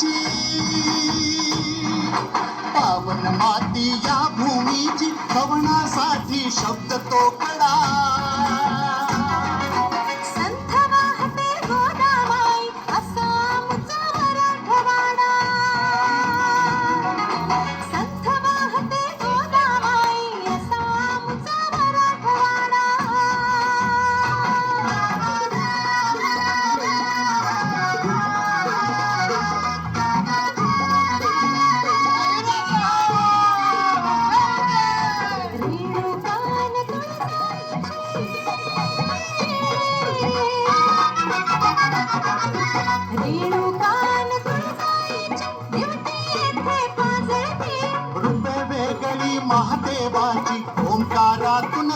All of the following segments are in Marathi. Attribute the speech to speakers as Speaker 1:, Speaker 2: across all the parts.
Speaker 1: भूमीची पावन माती या भूमीची कवनासाठी शब्द तो कडा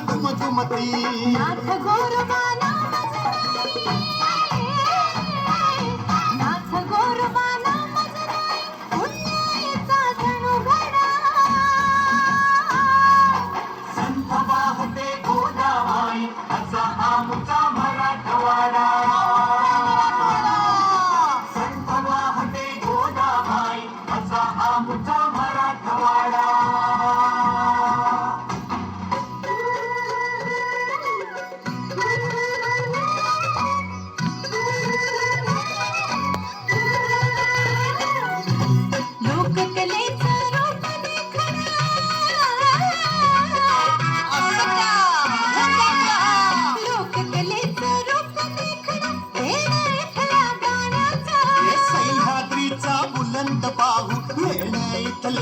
Speaker 2: नाथ मजराई. नाथ पुण्याईचा जणू घडा
Speaker 1: संत वाहते गोदाबाई असा आमचा मराठवाडा. संत वाहते गोदाबाई असा आमचा मराठवाडा.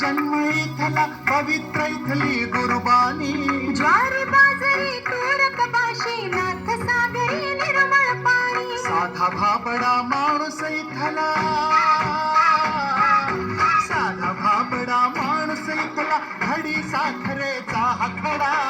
Speaker 1: जन्म इथला पवित्र इथली गुरुबानी.
Speaker 2: ज्वारी बाजरी तूर कपाशी नाथ सागरी निर्मळ पाणी.
Speaker 1: साधा भाबडा माणूस इथला. साधा भाबडा माणूस इथला घडी साखरेचा हखडा.